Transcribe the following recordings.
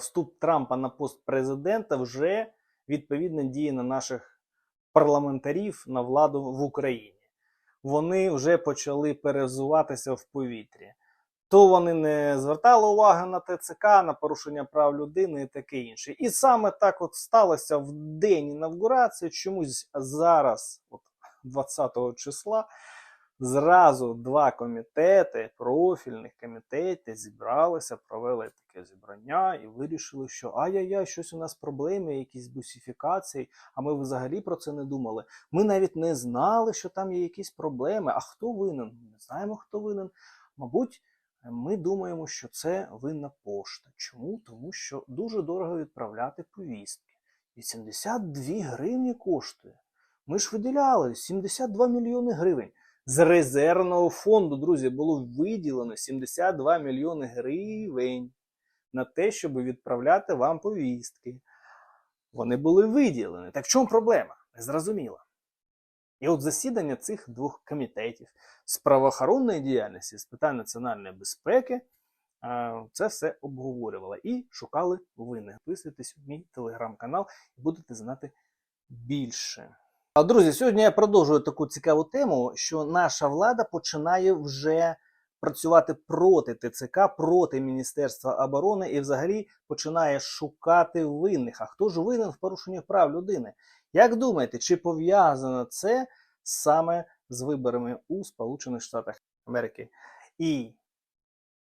вступ Трампа на пост президента вже відповідно діє на наших парламентарів на владу в Україні. Вони вже почали перезуватися в повітрі. То вони не звертали уваги на ТЦК, на порушення прав людини і таке інше. І саме так от сталося в день інавгурації. Чомусь зараз, от 20 числа, зразу два комітети, профільних комітети зібралися, провели таке зібрання і вирішили, що ай-яй-яй, щось у нас проблеми, якісь бусифікації, а ми взагалі про це не думали. Ми навіть не знали, що там є якісь проблеми. А хто винен? Не знаємо, хто винен. Мабуть, ми думаємо, що це винна пошта. Чому? Тому що дуже дорого відправляти повістки. 82 гривні коштує. Ми ж виділяли 72 мільйони гривень. З резервного фонду, друзі, було виділено 72 мільйони гривень на те, щоб відправляти вам повістки. Вони були виділені. Так в чому проблема? Незрозуміло. І от засідання цих двох комітетів з правоохоронної діяльності, з питань національної безпеки, е, це все обговорювало і шукали винних. Підписуйтесь в мій телеграм-канал і будете знати більше. А друзі, сьогодні я продовжую таку цікаву тему, що наша влада починає вже працювати проти ТЦК, проти Міністерства оборони і взагалі починає шукати винних. А хто ж винен в порушенні прав людини? Як думаєте, чи пов'язано це саме з виборами у Сполучених Штатах Америки? І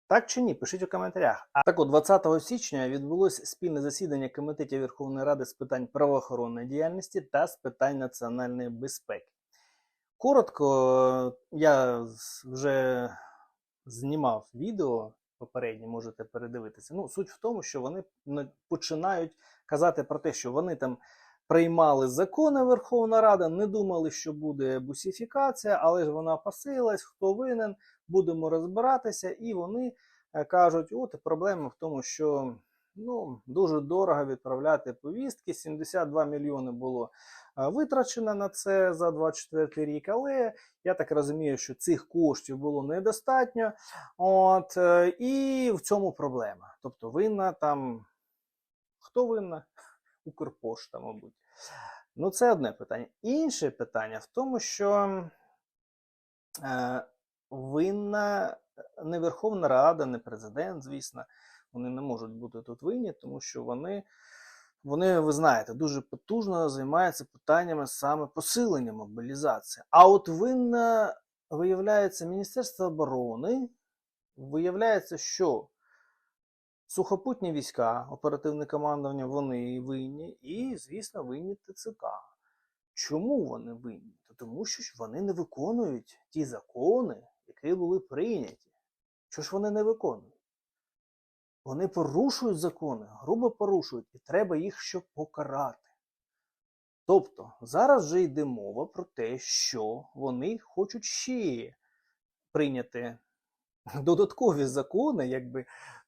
так чи ні? Пишіть у коментарях. А так от 20 січня відбулось спільне засідання комітетів Верховної Ради з питань правоохоронної діяльності та з питань національної безпеки. Коротко, я вже знімав відео попереднє, можете передивитися. Ну, суть в тому, що вони починають казати про те, що вони там приймали закони Верховна Рада, не думали, що буде бусифікація, але ж вона посилась, хто винен, будемо розбиратися, і вони е, кажуть: от проблема в тому, що ну, дуже дорого відправляти повістки. 72 мільйони було е, витрачено на це за 24 рік, але я так розумію, що цих коштів було недостатньо. От, е, і в цьому проблема. Тобто винна там. Хто винна? Укрпошта, мабуть. Ну, це одне питання. Інше питання в тому, що винна не Верховна Рада, не президент, звісно, вони не можуть бути тут винні, тому що вони, вони, ви знаєте, дуже потужно займаються питаннями саме посилення мобілізації. А от винна, виявляється, Міністерство оборони, виявляється, що сухопутні війська, оперативне командування, вони винні, і, звісно, винні ТЦК. Чому вони винні? Тому що вони не виконують ті закони, які були прийняті. Що ж вони не виконують? Вони порушують закони, грубо порушують, і треба їх щоб покарати. Тобто, зараз вже йде мова про те, що вони хочуть ще прийняти додаткові закони, якби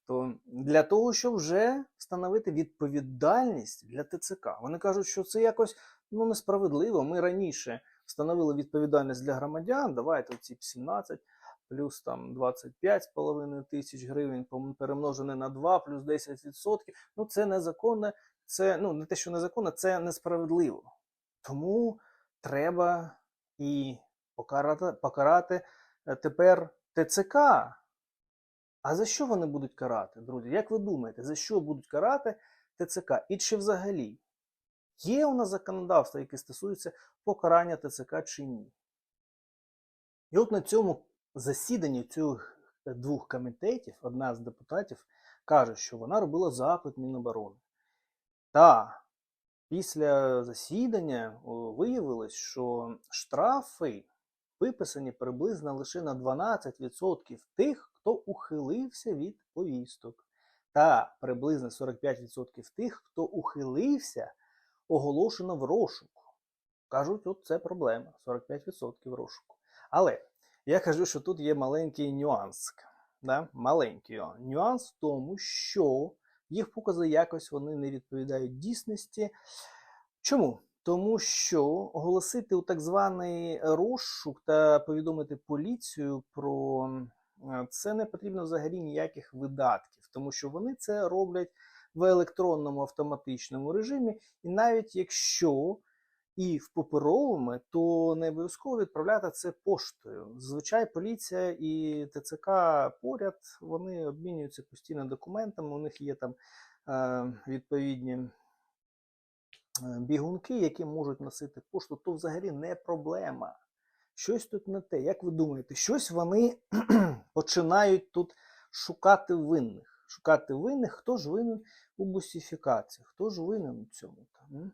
то для того, щоб вже встановити відповідальність для ТЦК. Вони кажуть, що це якось ну, несправедливо. Ми раніше встановили відповідальність для громадян. Давайте ці 17 плюс там 25,5 тисяч гривень перемножене на 2, плюс 10%. Ну це незаконне, це ну не те, що незаконне, це несправедливо. Тому треба і покарати, покарати е, тепер ТЦК. А за що вони будуть карати, друзі? Як ви думаєте, за що будуть карати ТЦК? І чи взагалі є у нас законодавство, яке стосується покарання ТЦК чи ні? І от на цьому засіданні цих двох комітетів одна з депутатів каже, що вона робила запит Міноборони. Та після засідання виявилось, що штрафи виписані приблизно лише на 12% тих, хто ухилився від повісток, та приблизно 45% тих, хто ухилився, оголошено в розшук. Кажуть, от це проблема 45% розшуку. Але я кажу, що тут є маленький нюанс. Да? Маленький нюанс в тому, що їх покази якось вони не відповідають дійсності. Чому? Тому що оголосити у так званий розшук та повідомити поліцію про е, це не потрібно взагалі ніяких видатків, тому що вони це роблять в електронному автоматичному режимі, і навіть якщо і в паперовому, то не обов'язково відправляти це поштою. Зазвичай поліція і ТЦК поряд вони обмінюються постійно документами. У них є там е, відповідні е, бігунки, які можуть носити пошту, то взагалі не проблема. Щось тут не те. Як ви думаєте, щось вони починають тут шукати винних. Шукати винних, хто ж винен у бусифікації, хто ж винен у цьому? там.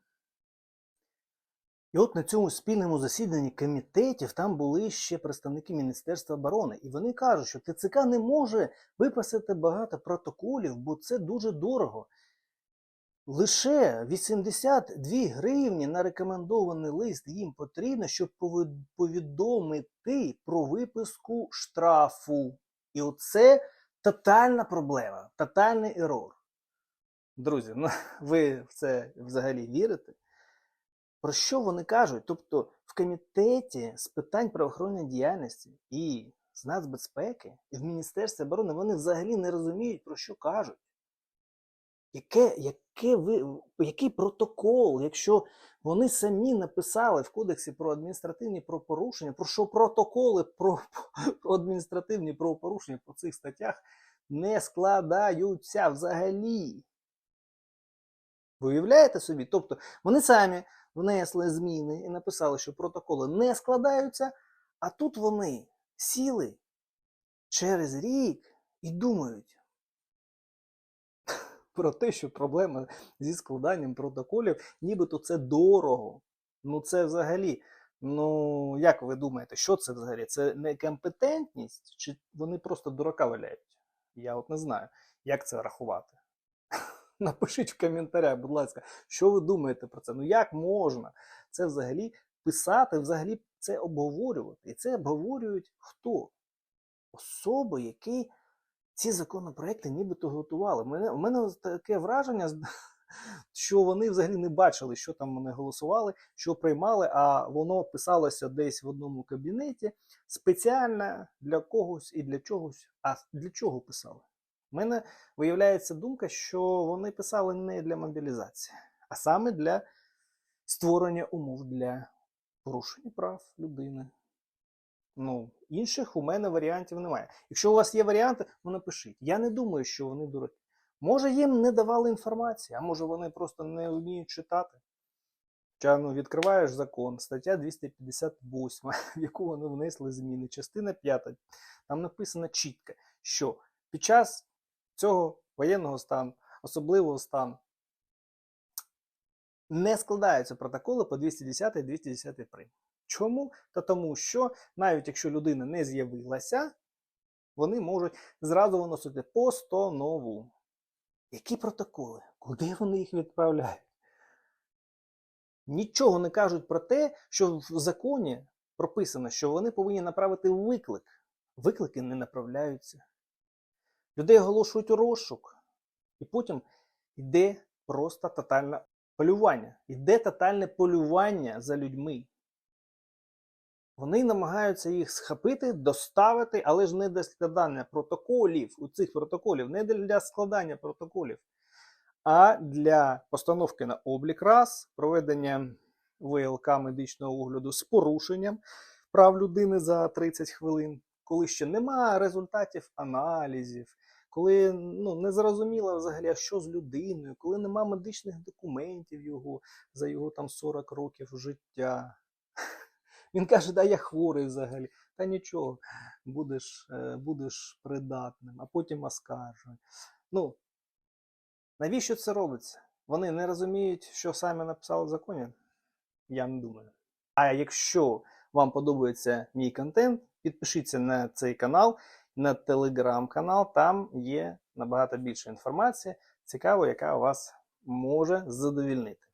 І от на цьому спільному засіданні комітетів там були ще представники Міністерства оборони, і вони кажуть, що ТЦК не може виписати багато протоколів, бо це дуже дорого. Лише 82 гривні на рекомендований лист їм потрібно, щоб повідомити про виписку штрафу. І оце тотальна проблема, тотальний ерор. Друзі, ну ви в це взагалі вірите? Про що вони кажуть? Тобто в комітеті з питань правоохоронної діяльності і з нацбезпеки, і в Міністерстві оборони вони взагалі не розуміють, про що кажуть. Яке, яке ви, який протокол, якщо вони самі написали в Кодексі про адміністративні правопорушення, про що протоколи про, про адміністративні правопорушення по цих статтях не складаються взагалі. Ви уявляєте собі? Тобто вони самі внесли зміни і написали, що протоколи не складаються, а тут вони сіли через рік і думають про те, що проблема зі складанням протоколів, нібито це дорого. Ну це взагалі. Ну, як ви думаєте, що це взагалі? Це некомпетентність, чи вони просто дурака валяють? Я от не знаю, як це рахувати. Напишіть в коментарях, будь ласка, що ви думаєте про це? Ну як можна це взагалі писати, взагалі це обговорювати? І це обговорюють хто? Особи, які ці законопроекти нібито готували. Мене, у мене таке враження, що вони взагалі не бачили, що там вони голосували, що приймали, а воно писалося десь в одному кабінеті спеціально для когось і для чогось. А для чого писали? У мене виявляється думка, що вони писали не для мобілізації, а саме для створення умов для порушення прав людини. Ну, інших у мене варіантів немає. Якщо у вас є варіанти, ну напишіть. Я не думаю, що вони дураки. Може, їм не давали інформації, а може вони просто не вміють читати. Хоча, ну, відкриваєш закон, стаття 258, в яку вони внесли зміни, частина 5. Там написано чітко, що під час цього воєнного стану, особливого стану, не складаються протоколи по 210 і 210 прим. Чому? Та тому, що навіть якщо людина не з'явилася, вони можуть зразу виносити постанову. Які протоколи? Куди вони їх відправляють? Нічого не кажуть про те, що в законі прописано, що вони повинні направити виклик. Виклики не направляються. Людей оголошують розшук. І потім йде просто тотальне полювання. Йде тотальне полювання за людьми. Вони намагаються їх схопити, доставити, але ж не для складання протоколів. У цих протоколів не для складання протоколів, а для постановки на облік раз, проведення ВЛК медичного огляду з порушенням прав людини за 30 хвилин, коли ще немає результатів аналізів, коли ну, не зрозуміло взагалі, що з людиною, коли нема медичних документів його за його там 40 років життя. Він каже, да я хворий взагалі. Та нічого, будеш, е, будеш придатним, а потім оскаржує. Ну, навіщо це робиться? Вони не розуміють, що самі написали в законі? Я не думаю. А якщо вам подобається мій контент, підпишіться на цей канал, на телеграм-канал, там є набагато більше інформації, цікаво, яка вас може задовільнити.